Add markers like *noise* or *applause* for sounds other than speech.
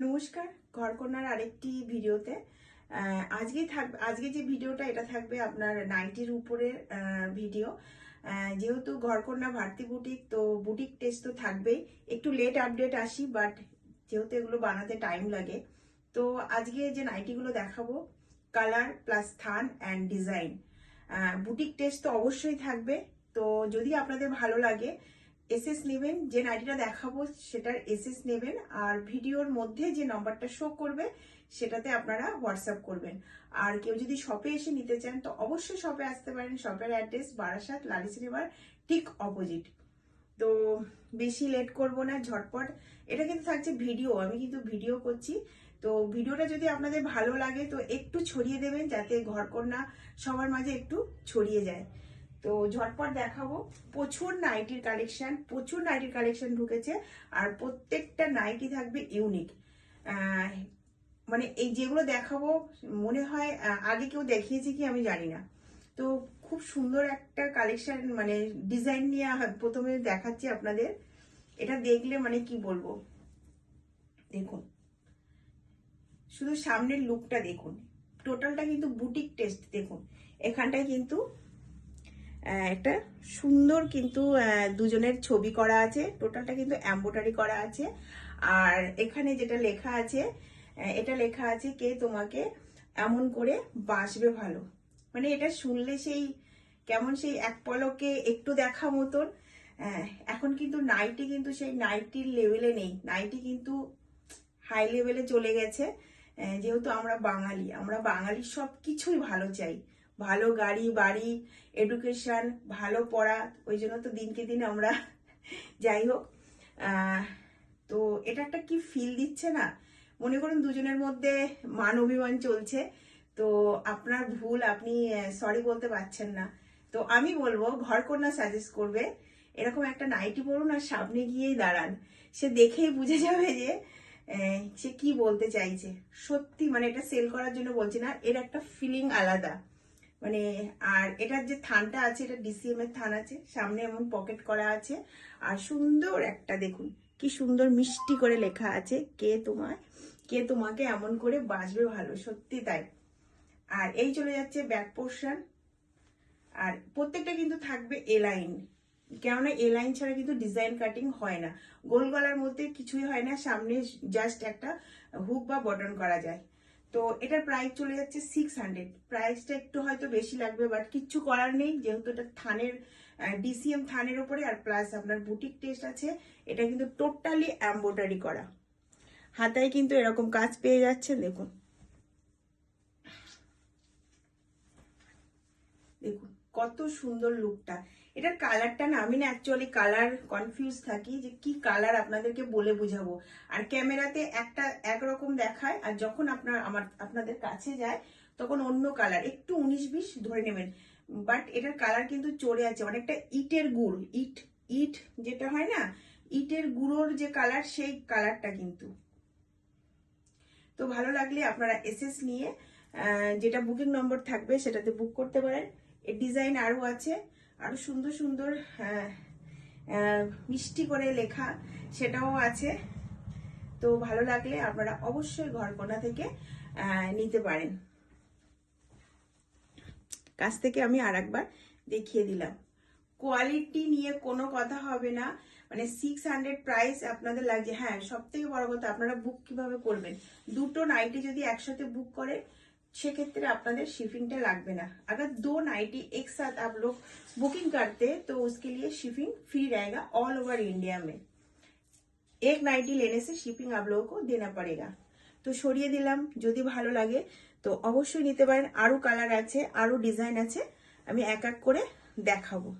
নমস্কার ঘরকন্যার আরেকটি ভিডিওতে। আজকে থাক আজকে যে ভিডিওটা এটা থাকবে আপনার নাইটির উপরের আহ, ভিডিও। যেহেতু ঘরকন্যা ভারতী বুটিক তো বুটিক টেস্ট তো থাকবেই। একটু লেট আপডেট আসি বাট যেহেতু এগুলো বানাতে টাইম লাগে তো আজকে যে নাইটিগুলো দেখাবো কালার প্লাস থান অ্যান্ড ডিজাইন বুটিক টেস্ট তো অবশ্যই থাকবে। তো যদি আপনাদের ভালো লাগে এসএস নেবেন, যে নাইটিটা দেখাবো সেটার এসএস নেবেন আর ভিডিওর মধ্যে যে নাম্বারটা শো করবে সেটাতে আপনারা হোয়াটসঅ্যাপ করবেন। আর কেউ যদি শপে এসে নিতে চান, তো অবশ্যই শপে আসতে পারেন। শপের অ্যাড্রেস বারাসাত, লালি সিনেমার ঠিক অপোজিট তো বেশি লেট করব না, ঝটপট। এটা কিন্তু থাকছে ভিডিও আমি কিন্তু ভিডিও করছি। তো ভিডিওটা যদি আপনাদের ভালো লাগে, তো একটু ছড়িয়ে দেবেন যাতে ঘরকন্যা সবার মাঝে একটু ছড়িয়ে যায়। তো ঝটপট দেখাবো। প্রচুর নাইটির কালেকশন প্রচুর নাইটির কালেকশন ঢুকেছে আর প্রত্যেকটা নাইটি থাকবে ইউনিক মানে এই যেগুলো দেখাবো, মনে হয় আগে কেউ দেখিয়েছে কি আমি জানি না। তো খুব সুন্দর একটা কালেকশন মানে ডিজাইন নিয়ে প্রথমে দেখাচ্ছি আপনাদের। এটা দেখলে মানে কি বলব? দেখুন। শুধু সামনের লুকটা দেখুন। টোটালটা কিন্তু বুটিক টেস্ট দেখুন। এখানটায় কিন্তু একটা সুন্দর কিন্তু দুজনের ছবি করা আছে। টোটালটা কিন্তু এম্বোটারি করা আছে। আর এখানে যেটা লেখা আছে এটা লেখা আছে কে তোমাকে এমন করে বাসবে ভালো। মানে এটা শুনলে সেই, কেমন সেই এক পলকে একটু দেখা মতন। এখন কিন্তু নাইটি কিন্তু সেই নাইটির লেভেলে নেই। নাইটি কিন্তু হাই লেভেলে চলে গেছে। যেহেতু আমরা বাঙালি আমরা বাঙালি সব কিছুই ভালো চাই। ভালো গাড়ি, বাড়ি এডুকেশন ভালো পড়া, ওই জন্য তো দিনকে দিন আমরা *laughs* যাই হোক। তো এটা একটা কি ফিল দিচ্ছে না? মনে করুন দুজনের মধ্যে মান অভিমান চলছে। তো আপনার ভুল আপনি সরি বলতে পারছেন না। তো আমি বলব ঘর ঘরকন্যা সাজেস্ট করবে, এরকম একটা নাইটি পরুন আর সামনে গিয়েই দাঁড়ান। সে দেখেই বুঝে যাবে যে সে কি বলতে চাইছে। সত্যি মানে এটা সেল করার জন্য বলছি না, এর একটা ফিলিং আলাদা। মানে আর এটার যে থানটা আছে, এটা ডিসিএম এর থান আছে, সামনে এমন পকেট করা আছে। আর সুন্দর একটা, দেখুন, কি সুন্দর মিষ্টি করে লেখা আছে, কে তোমায়, কে তোমাকে এমন করে বাঁচবে ভালো, সত্যি তাই। আর এই চলে যাচ্ছে ব্যাক পোর্শন। আর প্রত্যেকটা কিন্তু থাকবে এ লাইন কেননা এ লাইন ছাড়া কিন্তু ডিজাইন কাটিং হয় না। গোল গলার মধ্যে কিছুই হয় না, সামনে জাস্ট একটা হুক বা বটন করা যায়। তো এটার প্রাইস চলে যাচ্ছে সিক্স হান্ড্রেড প্রাইসটা একটু হয়তো বেশি লাগবে বাট কিচ্ছু করার নেই, যেহেতু এটা থানের ডিসিএম থানের ওপরে, আর প্লাস আপনার বুটিক টেস্ট আছে, এটা কিন্তু টোটালি এম্বোটারি করা। হাতায় কিন্তু এরকম কাজ পেয়ে যাচ্ছেন, দেখুন। দেখুন। কত সুন্দর লুকটা এটার কালারটা না, আমি না অ্যাকচুয়ালি কালার কনফিউজ থাকি যে কি কালার আপনাদেরকে বলে বুঝাবো। আর ক্যামেরাতে একটা একরকম দেখায়, আর যখন আপনার, আমার, আপনাদের কাছে যায়, তখন অন্য কালার একটু উনিশ বিশ ধরে নেবেন। বাট এটার কালার কিন্তু চড়ে আছে, অনেকটা ইটের গুড়, ইট ইট যেটা হয় না, ইটের গুঁড়োর যে কালার সেই কালারটা কিন্তু। তো ভালো লাগলে আপনারা এসএস নিয়ে যেটা বুকিং নম্বর থাকবে সেটাতে বুক করতে পারেন। এর ডিজাইন আরও আছে, আরও সুন্দর সুন্দর মিষ্টি করে লেখা সেটাও আছে। তো ভালো লাগলে আপনারা অবশ্যই ঘরকোনা থেকে নিতে পারেন। কাছ থেকে আমি আর একবার দেখিয়ে দিলাম। কোয়ালিটি নিয়ে কোনো কথা হবে না। মানে সিক্স হান্ড্রেড প্রাইস আপনাদের লাগছে। হ্যাঁ সব থেকে বড় কথা, আপনারা বুক কীভাবে করবেন? দুটো নাইটি যদি একসাথে বুক করেন সেক্ষেত্রে আপনাদের শিফিংটা লাগবে না। আগার দু নাইটি একসাথ আপল বুকিং করতে, তো উসকে শিফিং ফ্রি রয়েগা অল ওভার ইন্ডিয়া মে এক নাইটি লেনে সে শিপিং আপলোকেও দেনা পড়েগা তো সরিয়ে দিলাম, যদি ভালো লাগে, তো অবশ্যই নিতে পারেন। আরও কালার আছে, আরও ডিজাইন আছে, আমি এক এক করে দেখাবো।